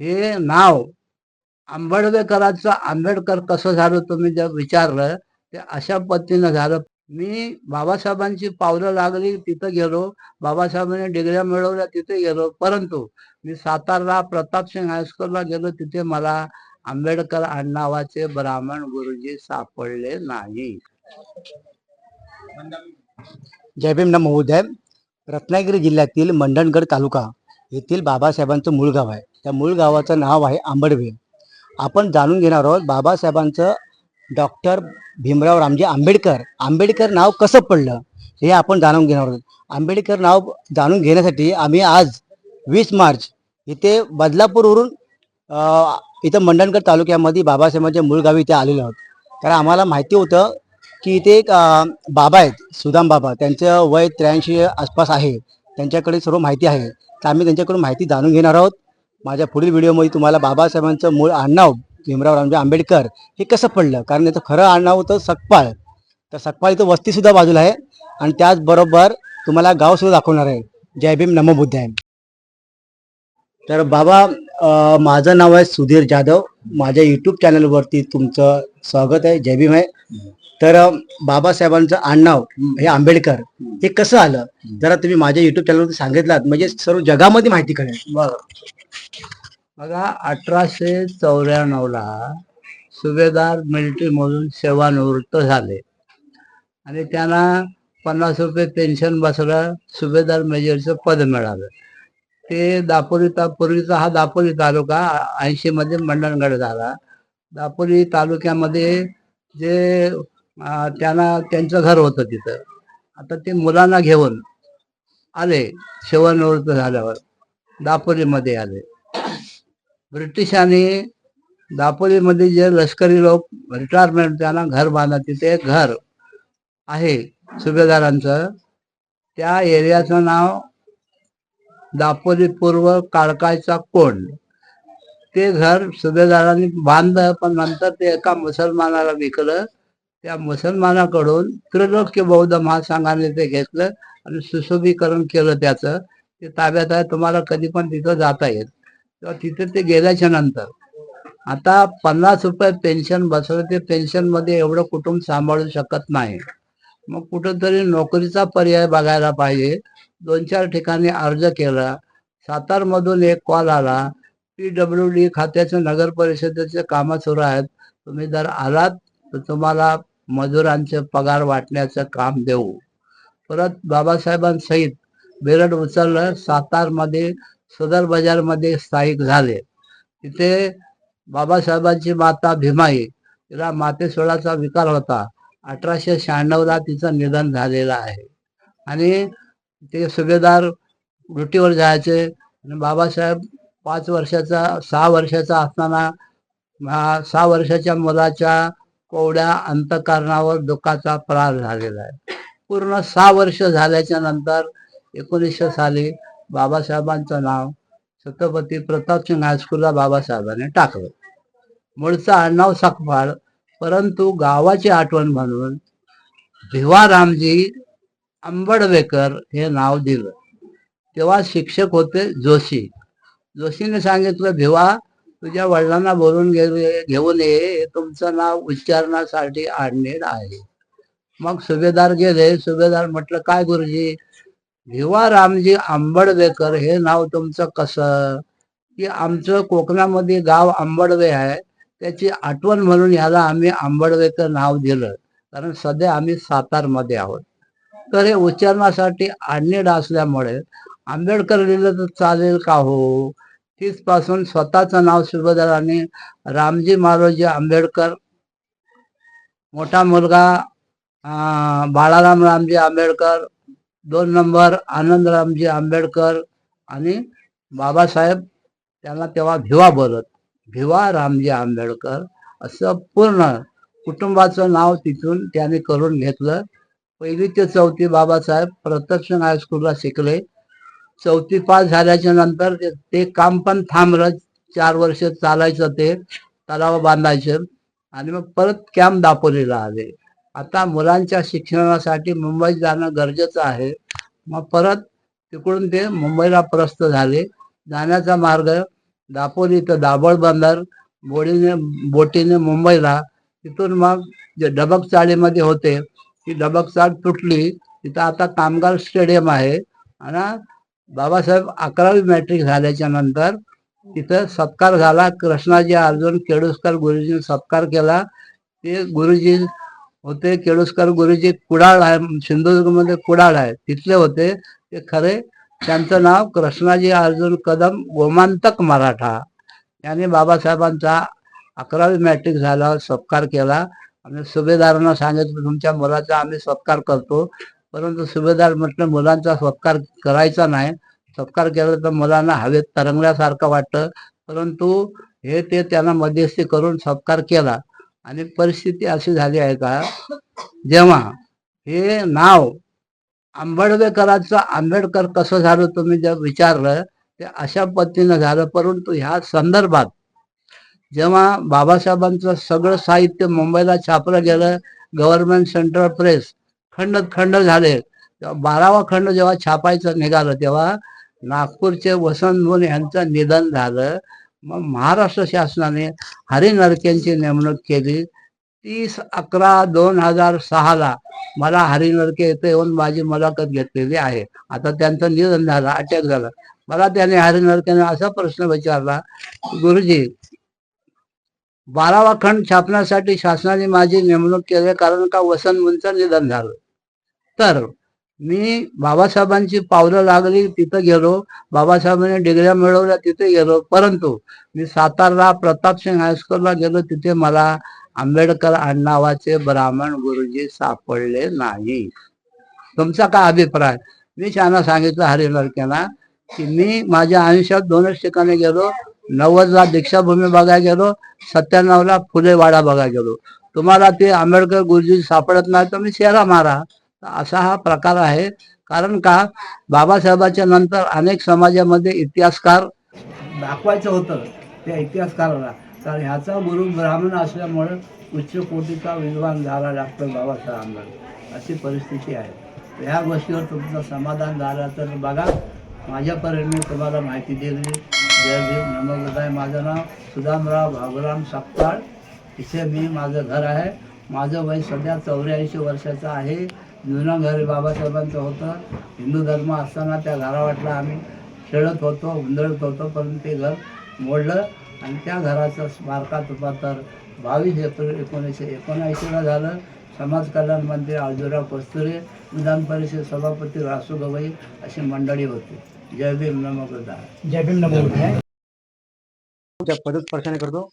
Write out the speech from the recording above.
हे नाव आंबेडकरांचं आंबेडकर कसं झालं तुम्ही जर विचारलं ते अशा पद्धतीनं झालं. मी बाबासाहेबांची पावलं लागली तिथं गेलो. बाबासाहेबांनी डिग्र्या मिळवल्या तिथे गेलो. परंतु मी सातारला प्रतापसिंग हायस्कूलला गेलो तिथे मला आंबेडकर आडनावाचे ब्राह्मण गुरुजी सापडले नाही. जय भीम नम महोदय रत्नागिरी जिल्ह्यातील मंडणगड तालुका येथील बाबासाहेबांचं मूळ गाव आहे. त्या मूळ गावाचं नाव आहे आंबडवे आपण जाणून घेणार आहोत बाबासाहेबांचं डॉक्टर भीमराव रामजी आंबेडकर. आंबेडकर नाव कसं पडलं हे आपण जाणून घेणार आहोत. आंबेडकर नाव जाणून घेण्यासाठी आम्ही आज वीस मार्च इथे बदलापूरवरून इथं मंडणगड तालुक्यामध्ये बाबासाहेबांच्या मूळ गावी इथे आलेलो आहोत. कारण आम्हाला माहिती होतं की इथे एक बाबा आहेत सुदाम बाबा. त्यांचं वय त्र्याऐंशी आसपास आहे. त्यांच्याकडे सर्व माहिती आहे. तर आम्ही त्यांच्याकडून माहिती जाणून घेणार आहोत. माझ्या पुढील व्हिडिओमध्ये तुम्हाला बाबासाहेबांचं मूळ आडनाव भीमराव रामजी आंबेडकर हे कसं पडलं? कारण याचं खरं आडनाव होतं सकपाळ तर सकपाळ इथं वस्तीसुद्धा बाजूला आहे. आणि त्याचबरोबर तुम्हाला गावसुद्धा दाखवणार आहे. जय भीम नमो बुद्धाय. तर बाबा माझं नाव आहे सुधीर जाधव. माझ्या यूट्यूब चॅनलवरती तुमचं स्वागत आहे. जय भीम आहे. तर बाबासाहेबांचं आडनाव हे आंबेडकर हे कसं आलं? जरा तुम्ही माझ्या युट्यूब चॅनलवरती सांगितलात. म्हणजे सर्व जगामध्ये माहिती कळेल. बघा अठराशे चौऱ्याण्णवला सुभेदार मिलिटरीमधून सेवानिवृत्त झाले. आणि त्यांना पन्नास रुपये पेन्शन बसलं सुभेदार मेजरचं पद मिळालं. ते दापोली ता पूर्वीचा हा दापोली तालुका ऐंशीमध्ये मंडणगड झाला. दापोली तालुक्यामध्ये जे त्यांना त्यांचं घर होतं तिथं. आता ते मुलांना घेऊन आले सेवानिवृत्त झाल्यावर. दापोलीमध्ये आले. ब्रिटिशांनी दापोलीमध्ये जे लष्करी लोक रिटायरमेंट त्यांना घर बांधा तिथे एक घर आहे सुभेदारांचं. त्या एरियाचं नाव दापोली पूर्व काळकायचा कोंड. ते घर सुभेदारांनी बांधलं पण नंतर ते एका मुसलमानाला विकलं. त्या मुसलमानाकडून त्रिलोक्य बौद्ध महासंघाने ते घेतलं आणि सुशोभीकरण केलं त्याचं. ते ताब्यात आहे तुम्हाला कधी पण तिथं जाता येईल तेव्हा तिथे ते गेल्याच्यानंतर आता पन्नास रुपये पेन्शन बसवलं ते पेन्शनमध्ये एवढं कुटुंब सांभाळू शकत नाही. मग कुठंतरी नोकरीचा पर्याय बघायला पाहिजे. दोन चार ठिकाणी अर्ज केला. सातारमधून एक कॉल आला. पी डब्ल्यू डी खात्याचं नगर परिषदेचे कामं सुरू आहेत. तुम्ही जर आलात तर तुम्हाला मजुरांचे पगार वाटण्याचं काम देऊ. परत बाबासाहेबांसहित बेरड उचललं. सातारमध्ये सदर बाजारमध्ये स्थायिक झाले. तिथे बाबासाहेबांची माता भीमाई तिला मातेसोळाचा विकार होता. अठराशे शहाण्णवला तिचं निधन झालेलं आहे. आणि ते सुभेदार ड्युटीवर जायचे. आणि बाबासाहेब पाच वर्षाचा सहा वर्षाचा असताना सहा वर्षाच्या मुलाच्या कोवड्या अंतकरणावर दुःखाचा प्रार झालेला आहे. पूर्ण सहा वर्ष झाल्याच्यानंतर एकोणीसशे साली बाबासाहेबांचं नाव छत्रपती प्रतापसिंग हायस्कूलला बाबासाहेबांनी टाकलं. मूळचं आडनाव सकपाळ परंतु गावाची आठवण म्हणून भिवारामजी आंबडवेकर हे नाव दिलं. तेव्हा शिक्षक होते जोशी. जोशीने सांगितलं भिवा तुझ्या वडिलांना बोलून घे घेऊन ये हे तुमचं नाव उच्चारणासाठी आडनेड आहे. मग सुभेदार गेले. सुभेदार म्हटलं काय गुरुजी भिवा रामजी आंबडवेकर हे नाव तुमचं कसं? की आमचं कोकणामध्ये गाव आंबडवे आहे. त्याची आठवण म्हणून ह्याला आम्ही आंबडवेकर नाव दिलं. कारण सध्या आम्ही सातारमध्ये आहोत. तर हे उच्चारणासाठी आडनेड असल्यामुळे आंबेडकर लिहिलं तर चालेल का हो? पासून स्वतःचं नाव सुभेदारांनी रामजी मारोजी आंबेडकर मोठा मुलगा बाळाराम रामजी आंबेडकर दोन नंबर आनंदरामजी आंबेडकर आणि बाबासाहेब त्यांना तेव्हा भिवा बोलत भिवा रामजी आंबेडकर असं पूर्ण कुटुंबाचं नाव तिथून त्याने करून घेतलं. पहिली ते चौथी बाबासाहेब प्रत्यक्ष हायस्कूलला शिकले. चौथी पास झाल्याच्यानंतर ते- ते काम पण थांबलं चार वर्ष चालायचं ते तलाव बांधायचं. आणि मग परत कॅम्प दापोलीला आले. आता मुलांच्या शिक्षणासाठी मुंबईत जाणं गरजेचं आहे. मग परत तिकडून ते मुंबईला प्रस्थ झाले. जाण्याचा मार्ग दापोली तर दाभोळ बंदर बोडीने बोटीने मुंबईला. तिथून मग जे डबक चाळीमध्ये होते ती डबक चाळ तुटली. तिथं आता कामगार स्टेडियम आहे. आणि बाबासाहेब अकरावी मॅट्रिक झाल्याच्यानंतर तिथं सत्कार झाला. कृष्णाजी अर्जुन केडुसकर गुरुजींनी सत्कार केला. ते गुरुजी होते. केडुसकर गुरुजी कुडाळ आहे सिंधुदुर्गमध्ये कुडाळ आहे. तिथले होते. ते खरे. त्यांचं नाव कृष्णाजी अर्जुन कदम गोमांतक मराठा. यांनी बाबासाहेबांचा अकरावी मॅट्रिक झाला सत्कार केला. आणि सुभेदारांना सांगितलं तुमच्या मुलाचा आम्ही सत्कार करतो. परंतु सुभेदार म्हटलं मुलांचा सत्कार करायचा नाही. सत्कार केला तर मुलांना हवेत तरंगल्यासारखं वाटतं. परंतु हे ते त्यांना मध्यस्थी करून सत्कार केला. आणि परिस्थिती अशी झाली आहे का जेव्हा हे नाव आंबेडकरांचं आंबेडकर कसं झालं तुम्ही जर विचारलं ते अशा पद्धतीनं झालं. परंतु ह्या संदर्भात जेव्हा बाबासाहेबांचं सगळं साहित्य मुंबईला छापलं गेलं गव्हर्नमेंट सेंट्रल प्रेस खंड खंड झाले बारावा खंड जेव्हा छापायचं निघालं तेव्हा नागपूरचे वसंत मुन यांचं निधन झालं. मग महाराष्ट्र शासनाने हरी नरकेंची नेमणूक केली. तीस अकरा दोन हजार सहाला मला हरी नरके येथे येऊन माझी मुलाखत घेतलेली आहे. आता त्यांचं निधन झालं अटॅक झालं. मला त्याने हरी नरकेने असा प्रश्न विचारला गुरुजी बारावा खंड छापण्यासाठी शासनाने माझी नेमणूक केली कारण का वसंत मुंचं निधन झालं? तर मी बाबासाहेबांची पावलं लागली तिथं गेलो. बाबासाहेबांनी डिग्र्या मिळवल्या तिथे गेलो. परंतु मी सातारला प्रतापसिंग हायस्कूलला गेलो. तिथे मला आंबेडकर नावाचे ब्राह्मण गुरुजी सापडले नाही. तुमचा काय अभिप्राय? मी त्यांना सांगितलं हरी लडक्यांना की मी माझ्या आयुष्यात दोनच ठिकाणी गेलो. नव्वदला दीक्षाभूमी बघायला गेलो. सत्त्याण्णवला फुलेवाडा बघायला गेलो. तुम्हाला ते आंबेडकर गुरुजी सापडत नाही तर मी शेरा मारा. असा हा प्रकार आहे. कारण का? बाबासाहेबाच्या नंतर अनेक समाजामध्ये इतिहासकार दाखवायचं होतं. त्या इतिहासकाराला तर ह्याचा गुरु ब्राह्मण असल्यामुळे उच्च कोटीचा विद्वान झाला डॉक्टर बाबासाहेब आंबेडकर अशी परिस्थिती आहे. ह्या गोष्टीवर तुमचं समाधान झालं तर बघा. माझ्यापर्यंत मी तुम्हाला माहिती दिली. जय भीम. आहे माझं नाव सुदामराव भागुराम सपकाळ. इथे मी माझं घर आहे. माझं वय सध्या चौऱ्याऐंशी वर्षाचं आहे. जुनं घर बाबासाहेबांचं होतं. हिंदू धर्म असताना त्या घरावाटला आम्ही खेळत होतो हुंदळत होतो परंतु ते घर मोडलं आणि त्या घराचं स्मारकात रूपांतर बावीस एप्रिल एकोणीसशे एकोणऐंशीला झालं. समाज कल्याण मंत्री आळजोराव कस्तुरे विधान परिषद सभापती रासू गवई अशी मंडळी होती. जय भीम नमो बुद्धाय जय भीम नमो बुद्धाय पदस्पर्शाने करतो.